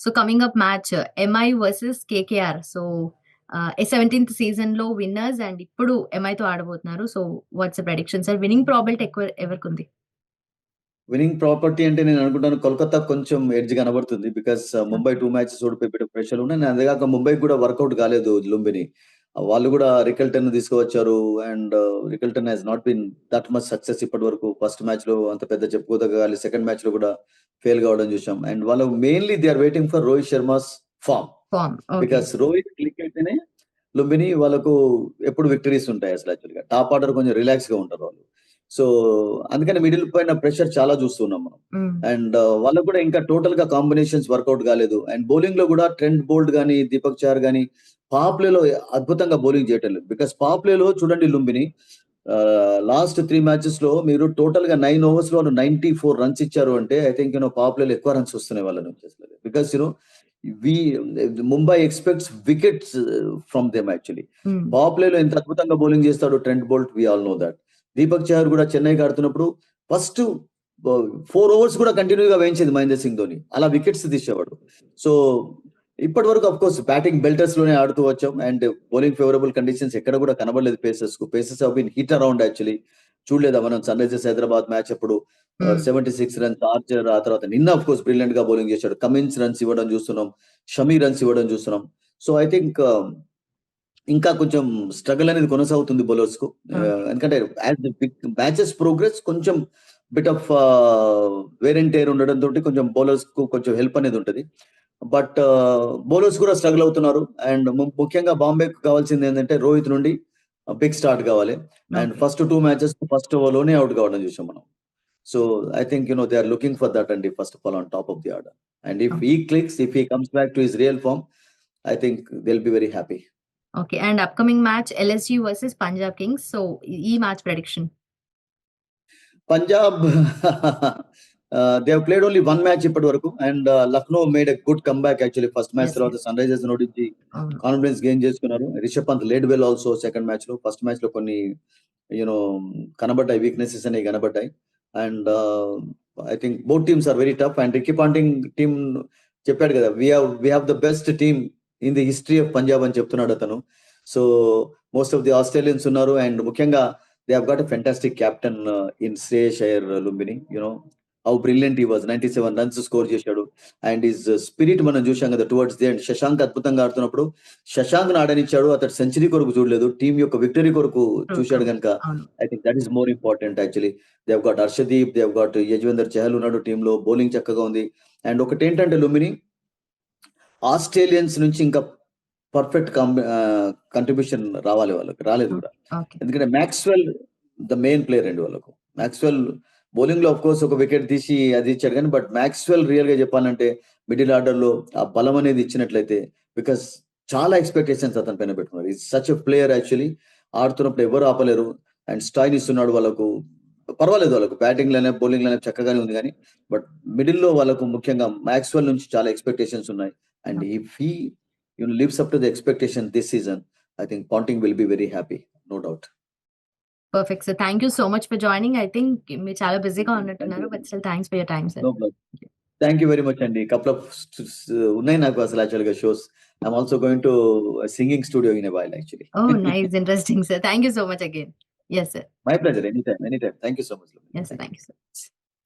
So coming up match MI versus KKR so seventeenth సీజన్లో winners and ఇప్పుడు MI తో ఆడబోతున్నారు. So what's prediction sir winning probability ఎక్కువ ఎవరికి ఉంది విన్నింగ్ ప్రాపర్టీ అంటే నేను అనుకుంటాను కోల్కతా కొంచెం ఎడ్జ్ కనబడుతుంది బికాస్ ముంబై టూ మ్యాచెస్ ఓడిపోయి ప్రెషర్ ఉన్నాయి. నేను అదేగాక ముంబై కూడా వర్కౌట్ కాలేదు లుంబిని. వాళ్ళు కూడా రికల్టన్ తీసుకువచ్చారు. And Rickelton has not been that much success ఇప్పటి వరకు. ఫస్ట్ మ్యాచ్లో అంత పెద్ద చెప్పుకోదగాలి సెకండ్ మ్యాచ్లో కూడా ఫెయిల్ కావడం చూసాం అండ్ వాళ్ళు mainly they are waiting for Rohit Sharma's form form because Rohit click అయితేనే లుంబిని వాళ్ళకు ఎప్పుడు విక్టరీస్ ఉంటాయి అసలు యాక్చువల్గా టాప్ ఆర్డర్ కొంచెం రిలాక్స్గా ఉంటారు వాళ్ళు. సో అందుకని మిడిల్ పైన ప్రెషర్ చాలా చూస్తున్నాం మనం. అండ్ వాళ్ళకు కూడా ఇంకా టోటల్గా కాంబినేషన్స్ వర్కౌట్ కాలేదు. అండ్ బౌలింగ్లో కూడా ట్రెండ్ బోల్డ్ గానీ దీపక్ చార్ గానీ పాప్లేలో అద్భుతంగా బౌలింగ్ చేయటం లేదు. బికాస్ పాప్లేలో చూడండి లుంబిని లాస్ట్ త్రీ మ్యాచెస్లో మీరు టోటల్గా నైన్ ఓవర్స్లో నైన్టీ ఫోర్ రన్స్ ఇచ్చారు అంటే ఐ థింక్ యూనో పాప్లేలో ఎక్కువ రన్స్ వస్తున్నాయి వాళ్ళ నుంచి because you know we Mumbai expects wickets from them actually పాప్లేలో ఎంత అద్భుతంగా బౌలింగ్ చేస్తాడు Trent Boult we all know that Deepak Chahar కూడా చెన్నైకి ఆడుతున్నప్పుడు ఫస్ట్ ఫోర్ ఓవర్స్ కూడా కంటిన్యూగా వేయించేది మహేందర్ సింగ్ ధోని. అలా వికెట్స్ తీసేవాడు. సో ఇప్పటి వరకు అఫ్ కోర్స్ బ్యాటింగ్ బెల్టర్స్లోనే ఆడుతూ వచ్చాం. అండ్ బౌలింగ్ ఫేవరబుల్ కండిషన్స్ ఎక్కడ కూడా కనబడలేదు పేసెస్కు. Pacers have been hit around actually చూడలేదా మనం సన్ రైజర్స్ హైదరాబాద్ మ్యాచ్ అప్పుడు సెవెంటీ సిక్స్ రన్స్ ఆర్చర్ ఆ తర్వాత నిన్న ఆఫ్ కోర్స్ బ్రిలియంట్గా బౌలింగ్ చేశాడు. కమిన్స్ రన్స్ ఇవ్వడం చూస్తున్నాం. షమీ రన్స్ ఇవ్వడం చూస్తున్నాం. సో ఐ థింక్ ఇంకా కొంచెం స్ట్రగుల్ అనేది కొనసాగుతుంది బౌలర్స్కు. ఎందుకంటే మ్యాచెస్ ప్రోగ్రెస్ కొంచెం bit of wear and tear ఉండడం తోటి కొంచెం బౌలర్స్కు కొంచెం హెల్ప్ అనేది ఉంటుంది. బట్ బౌలర్స్ కూడా స్ట్రగుల్ అవుతున్నారు. అండ్ ముఖ్యంగా బాంబేకి కావాల్సింది ఏంటంటే రోహిత్ నుండి బిగ్ స్టార్ట్ కావాలి. అండ్ ఫస్ట్ టూ మ్యాచెస్ ఫస్ట్లోనే అవుట్ కావడం చూసాం మనం. So I think you know they are looking for that అండి first of all on top of the order and if he clicks if he comes back to his real form I think he'll be very happy okay and upcoming match LSG versus Punjab Kings so ఈ match prediction Punjab they played only one match ఇప్పటి వరకు and Lucknow made a good come back actually first match తర్వాత Sunrisers నోడించి confidence gain చేసుకున్నారు. Rishabh Pant led well also second మ్యాచ్లో. First మ్యాచ్లో కొన్ని you know కనబడ్డాయి వీక్నెసెస్ అనేవి కనబడ్డాయి. And I think both teams are very tough and Ricky Ponting team చెప్పాడు కదా we have we have the best team in the history of Punjab అని చెప్తున్నాడు అతను. So most of the Australians ఉన్నారు and ముఖ్యంగా they have got a fantastic captain in Shreyas Iyer Lumbini you know how brilliant he was ninety seven runs score చేశాడు. And his spirit మనం చూసాం కదా towards the and Shashank అద్భుతంగా ఆడుతున్నప్పుడు శశాంక్ ఆడనిచ్చాడు. అతడు century కొరకు చూడలేదు. టీం యొక్క విక్టరీ కొరకు చూశాడు కనుక I think that is more important actually they've got Arshdeep they've got Yuzvendra Chahal ఉన్నాడు టీంలో బౌలింగ్ చక్కగా ఉంది. అండ్ ఒకటి ఏంటంటే లుంబిని ఆస్ట్రేలియన్స్ నుంచి ఇంకా పర్ఫెక్ట్ కంట్రిబ్యూషన్ రావాలి వాళ్ళకి రాలేదు కూడా. ఎందుకంటే మ్యాక్స్వెల్ ద మెయిన్ ప్లేయర్ అండి వాళ్ళకు. మ్యాక్స్వెల్ బౌలింగ్లో ఆఫ్ కోర్స్ ఒక వికెట్ తీసి అది ఇచ్చాడు కానీ బట్ మ్యాక్స్వెల్ రియల్గా చెప్పాలంటే మిడిల్ ఆర్డర్లో ఆ బలం అనేది ఇచ్చినట్లయితే బికాస్ చాలా ఎక్స్పెక్టేషన్స్ అతని పైన పెట్టుకున్నారు. ఈ సచ్ ప్లేయర్ యాక్చువల్లీ ఆడుతున్నప్పుడు ఎవరు ఆపలేరు. అండ్ స్టైన్ ఇస్తున్నాడు వాళ్ళకు. పర్వాలేదు వాళ్ళకు. బ్యాటింగ్లోనే బౌలింగ్లోనే చక్కగానే ఉంది కానీ బట్ మిడిల్లో వాళ్ళకు ముఖ్యంగా మ్యాక్స్వెల్ నుంచి చాలా ఎక్స్పెక్టేషన్స్ ఉన్నాయి. and if he you lives up to the expectation this season I think Ponting will be very happy no doubt perfect sir thank you so much for joining I think మీరు చాలా బిజీగా ఉన్నట్టున్నారు but still thanks for your time sir no problem thank you very much అండి couple of ఉన్నాయి నాకు అసలు actual గా shows I'm also going to singing studio in while actually oh nice interesting sir thank you so much again yes sir my pleasure any time any time thank you so much yes sir thank you sir